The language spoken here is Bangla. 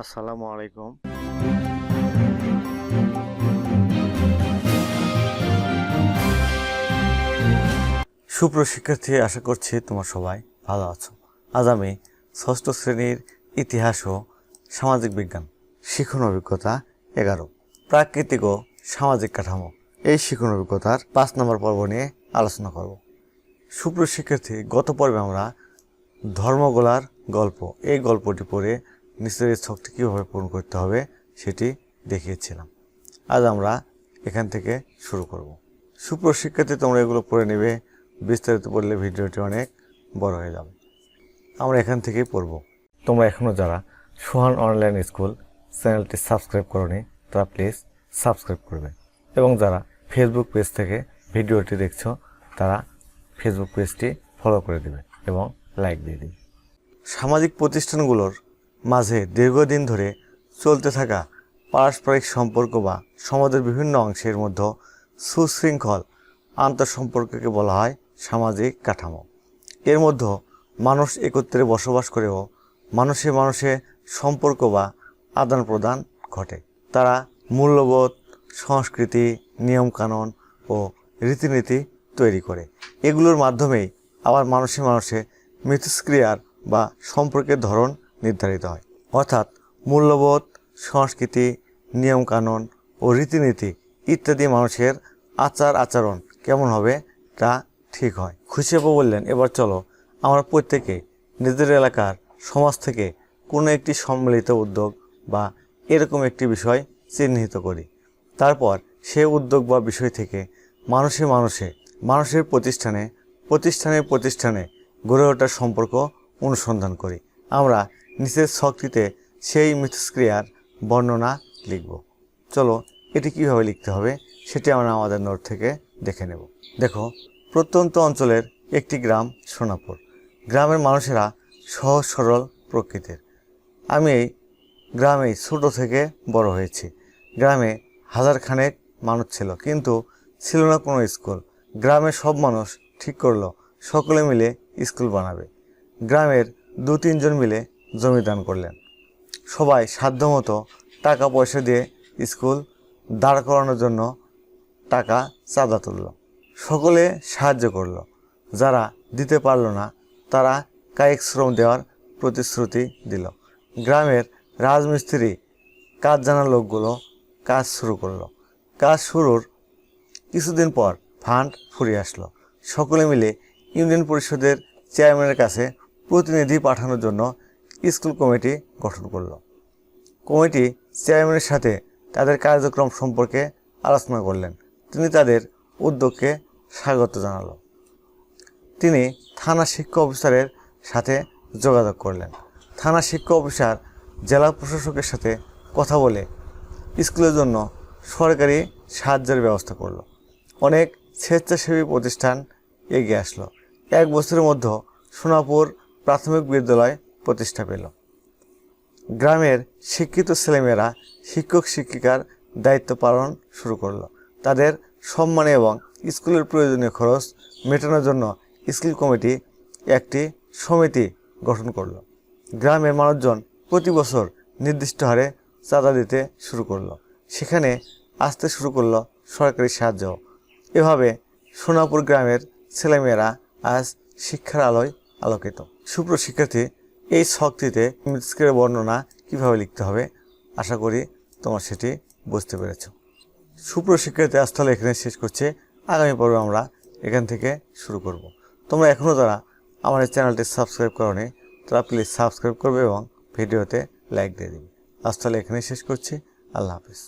আসসালামু আলাইকুম। সুপ্রশিক্ষার্থী, আশা করছি তোমার সবাই ভালো আছো। আজ আমি ষষ্ঠ শ্রেণির ইতিহাস ও সামাজিক বিজ্ঞান শিখন অভিজ্ঞতা এগারো, প্রাকৃতিক ও সামাজিক কাঠামো। এই শিখন অভিজ্ঞতার পাঁচ নম্বর পর্ব নিয়ে আলোচনা করব। সুপ্রশিক্ষার্থী, গত পর্বে আমরা ধর্মগোলার গল্প, এই গল্পটি পড়ে নিচের ছকটি কীভাবে পূরণ করতে হবে সেটি দেখিয়েছিলাম। আজ আমরা এখান থেকে শুরু করব। সুপ্রশিক্ষার্থী, তোমরা এগুলো পড়ে নেবে। বিস্তারিত পড়লে ভিডিওটি অনেক বড় হয়ে যাবে। আমরা এখান থেকেই পড়ব। তোমরা এখনও যারা সোহান অনলাইন স্কুল চ্যানেলটি সাবস্ক্রাইব করনি, তারা প্লিজ সাবস্ক্রাইব করবে। এবং যারা ফেসবুক পেজ থেকে ভিডিওটি দেখছ, তারা ফেসবুক পেজটি ফলো করে দেবে এবং লাইক দিয়ে দিবে। সামাজিক প্রতিষ্ঠানগুলোর মাঝে দীর্ঘদিন ধরে চলতে থাকা পারস্পরিক সম্পর্ক বা সমাজের বিভিন্ন অংশের মধ্যে সুশৃঙ্খল আন্তঃসম্পর্ককে বলা হয় সামাজিক কাঠামো। এর মধ্যে মানুষ একত্রে বসবাস করেও মানুষে মানুষে সম্পর্ক বা আদান প্রদান ঘটে। তারা মূল্যবোধ, সংস্কৃতি, নিয়মকানুন ও রীতিনীতি তৈরি করে। এগুলোর মাধ্যমেই আবার মানুষে মানুষে মিথস্ক্রিয়ার বা সম্পর্কের ধরন নির্ধারিত হয়। অর্থাৎ মূল্যবোধ, সংস্কৃতি, নিয়মকানুন ও রীতিনীতি ইত্যাদি মানুষের আচার আচরণ কেমন হবে তা ঠিক হয়। খুশি খুশিয়াবু বললেন, এবার চলো, আমরা প্রত্যেকে নিজের এলাকার সমাজ থেকে কোনো একটি সম্মিলিত উদ্যোগ বা এরকম একটি বিষয় চিহ্নিত করি। তারপর সে উদ্যোগ বা বিষয় থেকে মানুষে মানুষে, মানুষের প্রতিষ্ঠানে প্রতিষ্ঠানে প্রতিষ্ঠানে গড়ে ওঠার সম্পর্ক অনুসন্ধান করি। আমরা নিচের শক্তিতে সেই মিথস্ক্রিয়ার বর্ণনা লিখব। চলো, এটি কীভাবে লিখতে হবে সেটি আমরা আমাদের নোট থেকে দেখে নেব। দেখো, প্রত্যন্ত অঞ্চলের একটি গ্রাম সোনাপুর। গ্রামের মানুষেরা সহজ সরল প্রকৃতির। আমি এই গ্রামেই ছোট থেকে বড় হয়েছি। গ্রামে হাজার খানেক মানুষ ছিল, কিন্তু ছিল না কোনো স্কুল। গ্রামের সব মানুষ ঠিক করল, সকলে মিলে স্কুল বানাবে। গ্রামের দু তিনজন মিলে জমি দান করলেন। সবাই সাধ্যমতো টাকা পয়সা দিয়ে স্কুল দাঁড় করানোর জন্য টাকা চাঁদা তুলল। সকলে সাহায্য করল। যারা দিতে পারল না, তারা কায়িক শ্রম দেওয়ার প্রতিশ্রুতি দিল। গ্রামের রাজমিস্ত্রি কাজ জানা লোকগুলো কাজ শুরু করল। কাজ শুরুর কিছুদিন পর ফান্ড ফুরিয়ে আসলো। সকলে মিলে ইউনিয়ন পরিষদের চেয়ারম্যানের কাছে প্রতিনিধি পাঠানোর জন্য স্কুল কমিটি গঠন করল। কমিটি চেয়ারম্যানের সাথে তাদের কার্যক্রম সম্পর্কে আলোচনা করলেন। তিনি তাদের উদ্যোগকে স্বাগত জানালো। তিনি থানা শিক্ষা অফিসারের সাথে যোগাযোগ করলেন। থানা শিক্ষা অফিসার জেলা প্রশাসকের সাথে কথা বলে স্কুলের জন্য সরকারি সাহায্যের ব্যবস্থা করল। অনেক স্বেচ্ছাসেবী প্রতিষ্ঠান এগিয়ে আসলো। এক বছরের মধ্যে সোনাপুর প্রাথমিক বিদ্যালয় প্রতিষ্ঠা পেল। গ্রামের শিক্ষিত ছেলেমেয়েরা শিক্ষক, শিক্ষিকার দায়িত্ব পালন শুরু করল। তাদের সম্মানে এবং স্কুলের প্রয়োজনীয় খরচ মেটানোর জন্য স্কুল কমিটি একটি সমিতি গঠন করল। গ্রামের মানুষজন প্রতি বছর নির্দিষ্ট হারে চাঁদা দিতে শুরু করল। সেখানে আসতে শুরু করল সরকারি সাহায্য। এভাবে সোনাপুর গ্রামের ছেলেমেয়েরা আজ শিক্ষার আলোয় আলোকিত। সুপ্র শিক্ষার্থী এই শক্তিতে মিথস্কের বর্ণনা কীভাবে লিখতে হবে, আশা করি তোমার সেটি বুঝতে পেরেছ। সুপ্র শিক্ষার্থী, আজ তাহলে এখানে শেষ করছে। আগামী পর্বে আমরা এখান থেকে শুরু করব। তোমরা এখনও যারা আমার এই চ্যানেলটি সাবস্ক্রাইব করনি, তারা প্লিজ সাবস্ক্রাইব করবে এবং ভিডিওতে লাইক দিয়ে দিবে। আজ তাহলে এখানে শেষ করছি। আল্লাহ হাফিজ।